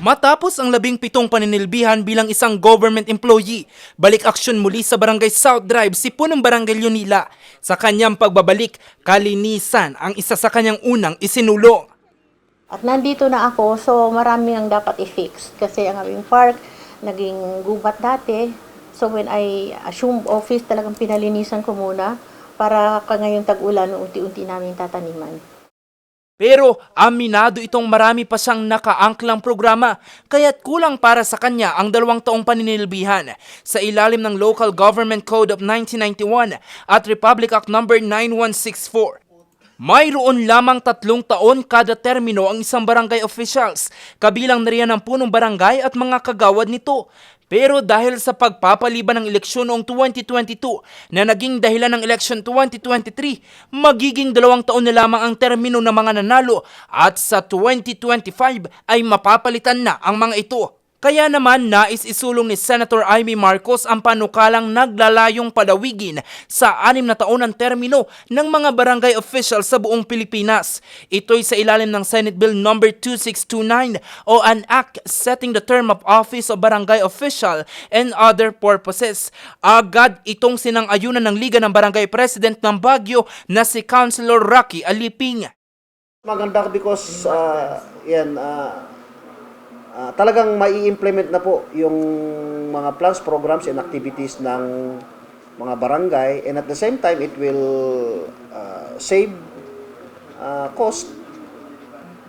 Matapos ang labing pitong paninilbihan bilang isang government employee, balik aksyon muli sa Barangay South Drive si punong Barangay Leonila. Sa kanyang pagbabalik, kalinisan ang isa sa kanyang unang isinulo. At nandito na ako, so marami ang dapat i-fix. Kasi ang aming park, naging gubat dati. So when I assumed office, talagang pinalinisan ko muna para ka ngayong tag-ulan, unti-unti namin tataniman. Pero aminado itong marami pa siyang nakaangklang programa, kaya't kulang para sa kanya ang dalawang taong paninilbihan sa ilalim ng Local Government Code of 1991 at Republic Act No. 9164. Mayroon lamang tatlong taon kada termino ang isang barangay officials, kabilang na ang punong barangay at mga kagawad nito. Pero dahil sa pagpapaliban ng eleksyon noong 2022 na naging dahilan ng election 2023, magiging dalawang taon na lamang ang termino ng mga nanalo at sa 2025 ay mapapalitan na ang mga ito. Kaya naman nais isulong ni Senator Amy Marcos ang panukalang naglalayong palawigin sa anim na taon ng termino ng mga barangay officials sa buong Pilipinas. Ito'y sa ilalim ng Senate Bill No. 2629 o an act setting the term of office of barangay official and other purposes. Agad itong sinang-ayunan ng Liga ng Barangay President ng Baguio na si Councilor Rocky Aliping. Maganda because uh, yan uh, uh, talagang mai-implement na po yung mga plans, programs and activities ng mga barangay and at the same time it will uh, save uh, cost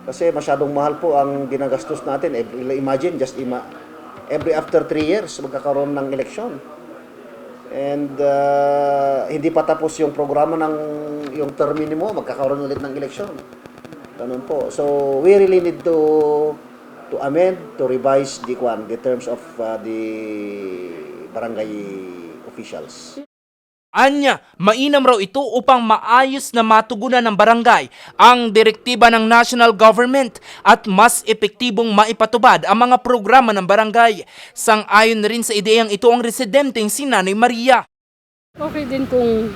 kasi masyadong mahal po ang ginagastos natin. Every, imagine, just ima, every after 3 years magkakaroon ng eleksyon. And uh, hindi pa tapos yung programa ng yung termino mo, magkakaroon ulit ng eleksyon. Ganun po. So we really need to to amend, to revise the kwan, the terms of uh, the barangay officials. Anya, mainam raw ito upang maayos na matugunan ng barangay ang direktiba ng national government at mas epektibong maipatubad ang mga programa ng barangay. Sang-ayon na rin sa ideyang ito ang residenteng si Nanay Maria. Okay din kung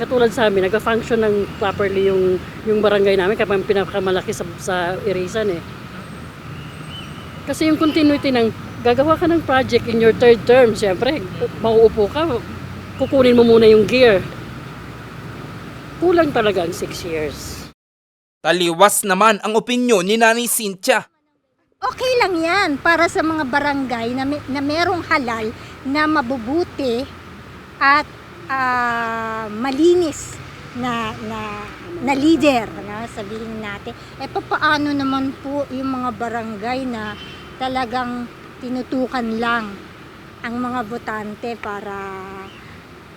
katulad sa amin, nagka-function ng properly yung yung barangay namin kapag pinakamalaki sa, sa Irisan eh. Kasi yung continuity ng gagawa ka ng project in your third term, siyempre, mauupo ka, kukunin mo muna yung gear. Kulang talaga ang six years. Taliwas naman ang opinyon ni Nanay Cynthia. Okay lang yan para sa mga barangay na, may, na merong halal na mabubuti at ah, malinis na na na leader sabihin natin. Eh paano naman po yung mga barangay na talagang tinutukan lang ang mga botante para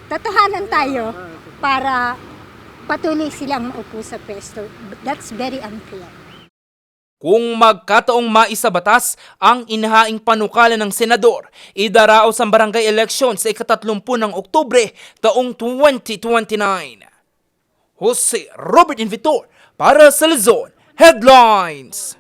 tatahanan tayo para patuloy silang maupo sa pwesto? That's very unfair Kung magkataong maisabatas ang inahaing panukala ng senador, idaraos ang barangay election sa ikatatlumpu ng Oktubre taong 2029. Jose Robert Invitor para sa Luzon Headlines.